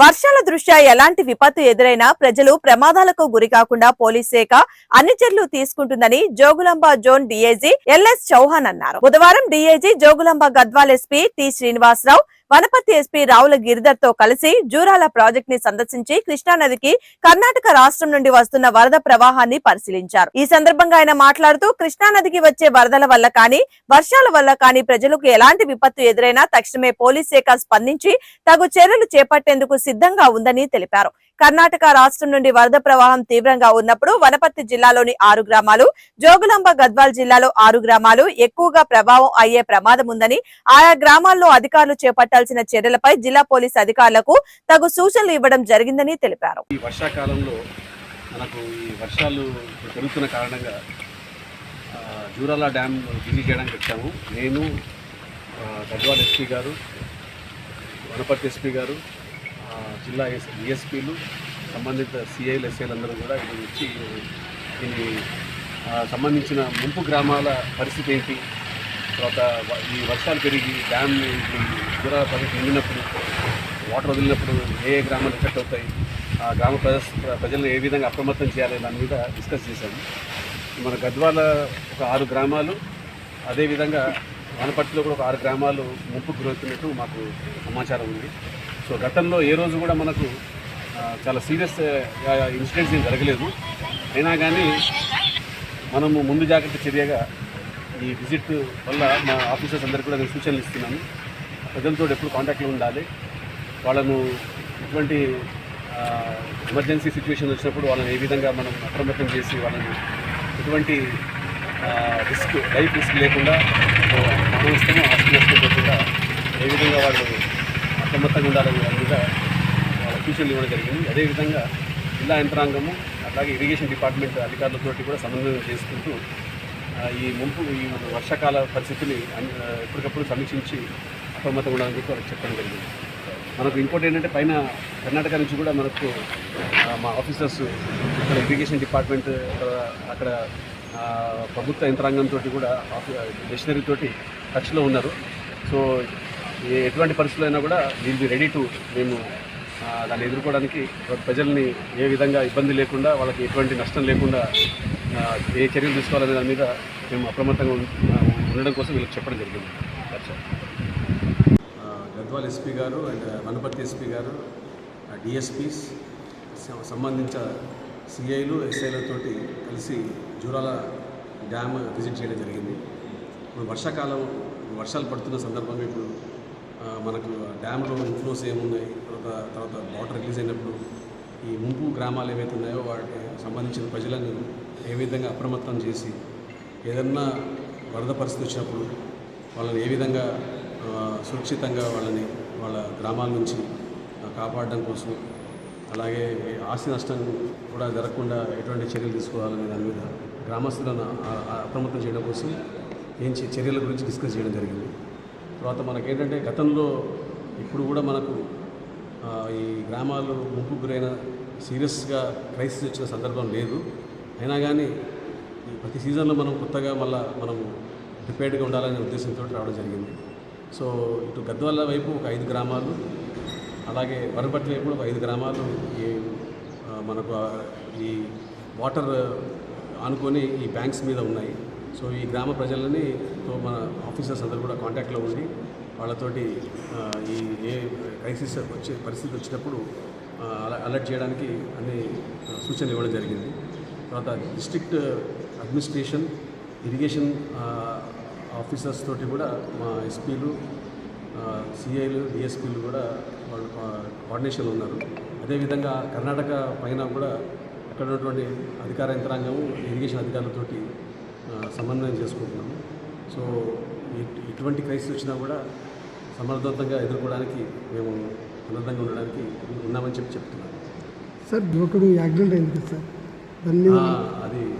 వర్షాల దృష్ట్యా ఎలాంటి విపత్తు ఎదురైనా ప్రజలు ప్రమాదాలకు గురి కాకుండా పోలీస్ శాఖ అన్ని చర్యలు తీసుకుంటుందని Jogulamba zone DIG LS Chauhan అన్నారు. బుధవారం DIG Jogulamba Gadwal SP T Srinivasarao Wanaparthy SP Ravula గిరిధర్తో కలిసి జూరాల ప్రాజెక్ట్ని సందర్శించి కృష్ణానదికి కర్ణాటక రాష్ట్రం నుండి వస్తున్న వరద ప్రవాహాన్ని పరిశీలించారు. ఈ సందర్భంగా ఆయన మాట్లాడుతూ కృష్ణానదికి వచ్చే వరదల వల్ల కానీ వర్షాల వల్ల కానీ ప్రజలకు ఎలాంటి విపత్తు ఎదురైనా తక్షణమే పోలీస్ శాఖ స్పందించి తగు చర్యలు చేపట్టేందుకు సిద్ధంగా ఉందని తెలిపారు. కర్ణాటక రాష్ట్రం నుండి వరద ప్రవాహం తీవ్రంగా ఉన్నప్పుడు వనపర్తి జిల్లాలోని ఆరు గ్రామాలు జోగులాంబ గద్వాల్ జిల్లాలో ఆరు గ్రామాలు ఎక్కువగా ప్రభావం అయ్యే ప్రమాదం ఉందని ఆయా గ్రామాల్లో అధికారులు చేపట్టాల్సిన చర్యలపై జిల్లా పోలీస్ అధికారులకు తగు సూచనలు ఇవ్వడం జరిగిందని తెలిపారు. ఈ వర్షాకాలంలో మనకు ఈ వర్షాలు కారణంగా జూరాల డ్యామ్ విజిట్ చేయడానికి వచ్చాము. నేను గద్వాల్ ఎస్పీ గారు వనపర్తి ఎస్పీ గారు జిల్లా ఎస్ డిఎస్పీలు సంబంధిత సిఐలు ఎస్ఐలు అందరూ కూడా ఇక్కడ వచ్చి దీన్ని సంబంధించిన ముంపు గ్రామాల పరిస్థితి ఏంటి? తర్వాత వ- ఈ వర్షాలు పెరిగి డ్యామ్ దూర జూరాల నిండినప్పుడు వాటర్ వదిలినప్పుడు ఏ ఏ గ్రామాలు ఎఫెక్ట్ అవుతాయి? ఆ గ్రామ ప్రజలను ఏ విధంగా అప్రమత్తం చేయాలి దాని మీద డిస్కస్ చేశాము మన గద్వాల ఒక ఆరు గ్రామాలు అదేవిధంగా వానపట్టిలో కూడా ఒక ఆరు గ్రామాలు ముంపు గురవుతున్నట్టు మాకు సమాచారం ఉంది. సో గతంలో ఏ రోజు కూడా మనకు చాలా సీరియస్ ఇన్సిడెంట్స్ ఏం జరగలేదు. అయినా కానీ మనము ముందు జాగ్రత్త చర్యగా ఈ విజిట్ వల్ల మా ఆఫీసర్స్ అందరికీ కూడా నేను సూచనలు ఇస్తున్నాను. ప్రజలతో ఎప్పుడు కాంటాక్ట్లో ఉండాలి. వాళ్ళను ఎటువంటి ఎమర్జెన్సీ సిచ్యువేషన్ వచ్చినప్పుడు వాళ్ళని ఏ విధంగా మనం అప్రమత్తం చేసి వాళ్ళని ఎటువంటి రిస్క్ లైఫ్ రిస్క్ లేకుండా మనం ఇస్తామో ఆస్తి ఏ విధంగా వాళ్ళు అప్రమత్తంగా ఉండాలని దాని మీద వాళ్ళ సూచనలు ఇవ్వడం జరిగింది. అదేవిధంగా జిల్లా యంత్రాంగము అలాగే ఇరిగేషన్ డిపార్ట్మెంట్ అధికారులతోటి కూడా సమన్వయం చేసుకుంటూ ఈ ముంపు ఈ వర్షాకాల పరిస్థితిని ఎప్పటికప్పుడు సమీక్షించి అప్రమత్తంగా ఉండాలని చెప్పి వాళ్ళకి చెప్పడం జరిగింది. మనకు ఇంకోటి ఏంటంటే పైన కర్ణాటక నుంచి కూడా మనకు మా ఆఫీసర్స్ ఇక్కడ ఇరిగేషన్ డిపార్ట్మెంట్ అక్కడ ప్రభుత్వ యంత్రాంగంతో కూడా మిషనరీ తోటి టచ్లో ఉన్నారు. సో ఎటువంటి పరిస్థితులు అయినా కూడా విల్ బి రెడీ టు మేము దాన్ని ఎదుర్కోవడానికి ప్రజల్ని ఏ విధంగా ఇబ్బంది లేకుండా వాళ్ళకి ఎటువంటి నష్టం లేకుండా ఏ చర్యలు తీసుకోవాలనే దాని మీద మేము అప్రమత్తంగా ఉండడం కోసం వీళ్ళకి చెప్పడం జరిగింది. గద్వాల్ ఎస్పీ గారు అండ్ వనపర్తి ఎస్పీ గారు డిఎస్పీస్ సంబంధించిన సిఐలు ఎస్ఐలతోటి కలిసి జూరాల డ్యామ్ విజిట్ చేయడం జరిగింది. ఇప్పుడు వర్షాకాలం వర్షాలు పడుతున్న సందర్భంగా ఇప్పుడు మనకు డ్యామ్లో ఇన్ఫ్లోస్ ఏమున్నాయి? తర్వాత తర్వాత వాటర్ రిలీజ్ అయినప్పుడు ఈ ముంపు గ్రామాలు ఏవైతే ఉన్నాయో వాటికి సంబంధించిన ప్రజలను ఏ విధంగా అప్రమత్తం చేసి ఏదన్నా వరద పరిస్థితి వచ్చినప్పుడు వాళ్ళని ఏ విధంగా సురక్షితంగా వాళ్ళని వాళ్ళ గ్రామాల నుంచి కాపాడడం కోసం అలాగే ఆస్తి నష్టం కూడా జరగకుండా ఎటువంటి చర్యలు తీసుకోవాలనే దాని మీద గ్రామస్తులను అప్రమత్తం చేయడం కోసం ఏం చే- చర్యల గురించి డిస్కస్ చేయడం జరిగింది. తర్వాత మనకేంటంటే గతంలో ఇప్పుడు కూడా మనకు ఈ గ్రామాలు ముంపు గురైన సీరియస్గా క్రైసిస్ వచ్చిన సందర్భం లేదు. అయినా కానీ ఈ ప్రతి సీజన్లో మనం కొత్తగా మళ్ళీ మనం ప్రిపేర్డ్గా ఉండాలనే ఉద్దేశంతో రావడం జరిగింది. సో ఇటు గద్వాల వైపు ఒక ఐదు గ్రామాలు అలాగే వరపర్తి వైపు కూడా ఒక ఐదు గ్రామాలు ఈ మనకు ఈ వాటర్ ఆనుకొని ఈ బ్యాంక్స్ మీద ఉన్నాయి. సో ఈ గ్రామ ప్రజలని తో మన ఆఫీసర్స్ అందరూ కూడా కాంటాక్ట్లో ఉండి వాళ్ళతోటి ఈ ఏ క్రైసిస్ వచ్చే పరిస్థితి వచ్చినప్పుడు అలర్ట్ చేయడానికి అన్ని సూచనలు ఇవ్వడం జరిగింది. తర్వాత డిస్ట్రిక్ట్ అడ్మినిస్ట్రేషన్ ఇరిగేషన్ ఆఫీసర్స్ తోటి కూడా మా ఎస్పీలు సిఐలు డిఎస్పీలు కూడా వాళ్ళు కోఆర్డినేషన్లో ఉన్నారు. అదేవిధంగా కర్ణాటక పైన కూడా అక్కడ ఉన్నటువంటి అధికార యంత్రాంగము ఇరిగేషన్ అధికారులతోటి సమన్వయం చేసుకుంటున్నాము. సో ఇట్- ఇటువంటి క్రైసిస్ వచ్చినా కూడా సమర్థవంతంగా ఎదుర్కోవడానికి మేము సన్నద్ధంగా ఉండడానికి ఉన్నామని చెప్పి చెప్తున్నాను. సార్ దూకుడు యాక్సిడెంట్ అయింది కదా సార్ అది